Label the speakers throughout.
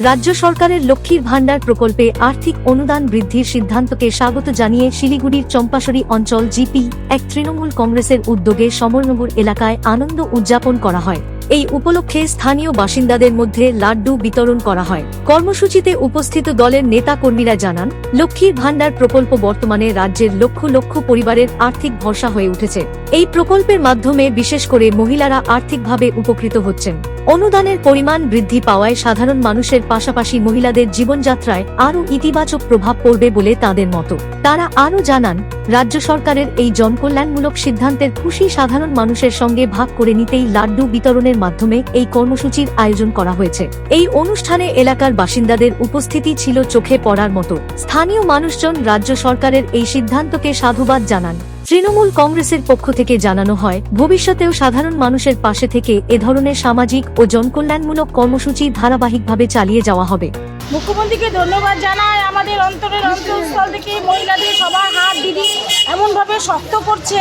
Speaker 1: রাজ্য সরকারের লক্ষ্মীর ভাণ্ডার প্রকল্পে আর্থিক অনুদান বৃদ্ধির সিদ্ধান্তকে স্বাগত জানিয়ে শিলিগুড়ির চম্পাশরী অঞ্চল জিপি, এক তৃণমূল কংগ্রেসের উদ্যোগে সমরনগর এলাকায় আনন্দ উদযাপন করা হয়। এই উপলক্ষে স্থানীয় বাসিন্দাদের মধ্যে লাড্ডু বিতরণ করা হয়। কর্মসূচিতে উপস্থিত দলের নেতা কর্মীরা জানান, লক্ষ্মীর ভাণ্ডার প্রকল্প বর্তমানে রাজ্যের লক্ষ লক্ষ পরিবারের আর্থিক ভরসা হয়ে উঠেছে। এই প্রকল্পের মাধ্যমে বিশেষ করে মহিলারা আর্থিকভাবে উপকৃত হচ্ছেন। অনুদানের পরিমাণ বৃদ্ধি পাওয়ায় সাধারণ মানুষের পাশাপাশি মহিলাদের জীবনযাত্রায় আরও ইতিবাচক প্রভাব পড়বে বলে তাদের মতো। তারা আরও জানান, রাজ্য সরকারের এই জনকল্যাণমূলক সিদ্ধান্তের খুশি সাধারণ মানুষের সঙ্গে ভাগ করে নিতেই লাড্ডু বিতরণের মাধ্যমে এই কর্মসূচির আয়োজন করা হয়েছে। এই অনুষ্ঠানে এলাকার বাসিন্দাদের উপস্থিতি ছিল চোখে পড়ার মতো। স্থানীয় মানুষজন রাজ্য সরকারের এই সিদ্ধান্তকে সাধুবাদ জানান। তৃণমূল কংগ্রেসের পক্ষ থেকে জানানো হয় ভবিষ্যতেও সাধারণ মানুষের পাশে থেকে এ ধরনের সামাজিক ও জনকল্যাণমূলক কর্মসূচি ধারাবাহিকভাবে চালিয়ে যাওয়া হবে।
Speaker 2: মুখ্যমন্ত্রীকে ধন্যবাদ জানাই। আমাদের অন্তরের অন্তঃস্থল থেকে মহিলাদের সবার হাত দিদি এমনভাবে শক্ত করছে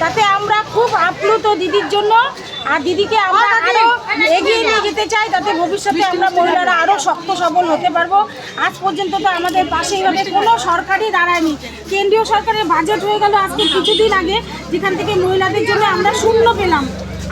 Speaker 2: তাতে আমরা খুব আপ্লুত দিদির জন্য। আর দিদিকে আমরা আরও যেতে চাই, তাতে ভবিষ্যতে আমরা মহিলারা আরও শক্ত সবল হতে পারব। আজ পর্যন্ত তো আমাদের পাশে এইভাবে কোনো সরকারই দাঁড়ায়নি। কেন্দ্রীয় সরকারের বাজেট হয়ে গেল আজকে কিছুদিন আগে, যেখান থেকে মহিলাদের জন্য আমরা শূন্য পেলাম।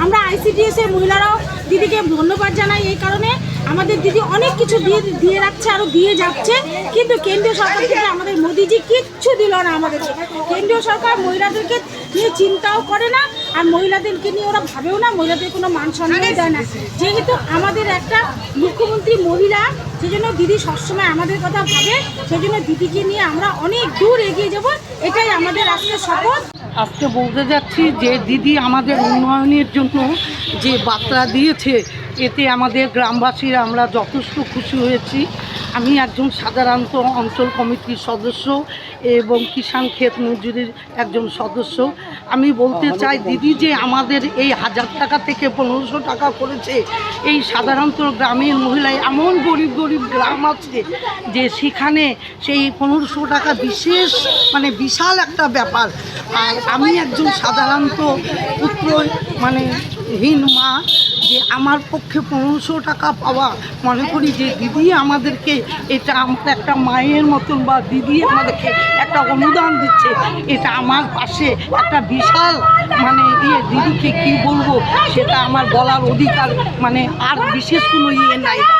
Speaker 2: আমরা আইসিডিএস এর মহিলারাও দিদিকে ধন্যবাদ জানাই এই কারণে। আমাদের দিদি অনেক কিছু দিয়ে দিয়ে রাখছে আরও দিয়ে যাচ্ছে। কিন্তু কেন্দ্রীয় সরকার থেকে আমাদের মোদিজি কিচ্ছু দিল না আমাদেরকে। কেন্দ্রীয় সরকার মহিলাদেরকে নিয়ে চিন্তাও করে না। আর মহিলাদেরকে নিয়ে ওরা ভাবেও না মহিলাদের কোনো মান সম্মান দেয় না। যেহেতু আমাদের একটা মুখ্যমন্ত্রী মহিলা সেই জন্য দিদি সবসময় আমাদের কথা ভাবে সেই জন্য দিদিকে নিয়ে আমরা অনেক দূর এগিয়ে যাব এটাই আমাদের আজকে শপথ।
Speaker 3: আজকে বলতে যাচ্ছি যে দিদি আমাদের উন্নয়নের জন্য যে বার্তা দিয়েছে এতে আমাদের গ্রামবাসীরা আমরা যথেষ্ট খুশি হয়েছি। আমি একজন সাধারণত অঞ্চল কমিটির সদস্য এবং কিষাণ ক্ষেত মজুরির একজন সদস্য। আমি বলতে চাই দিদি যে আমাদের এই হাজার টাকা থেকে পনেরোশো টাকা করেছে এই সাধারণত গ্রামের মহিলায় এমন গরিব গরিব গ্রাম আছে যে সেখানে সেই পনেরোশো টাকা বিশেষ মানে বিশাল একটা ব্যাপার। আর আমি একজন সাধারণত পুত্র মানে হীন মা আমার পক্ষে পনেরোশো টাকা পাওয়া মনে করি যে দিদি আমাদেরকে এটা একটা মায়ের মতন বা দিদি আমাদেরকে একটা অনুদান দিচ্ছে। এটা আমার পাশে একটা বিশাল মানে ইয়ে দিদিকে কি বলব সেটা আমার বলার অধিকার মানে আর বিশেষ কোনো ইয়ে নাই।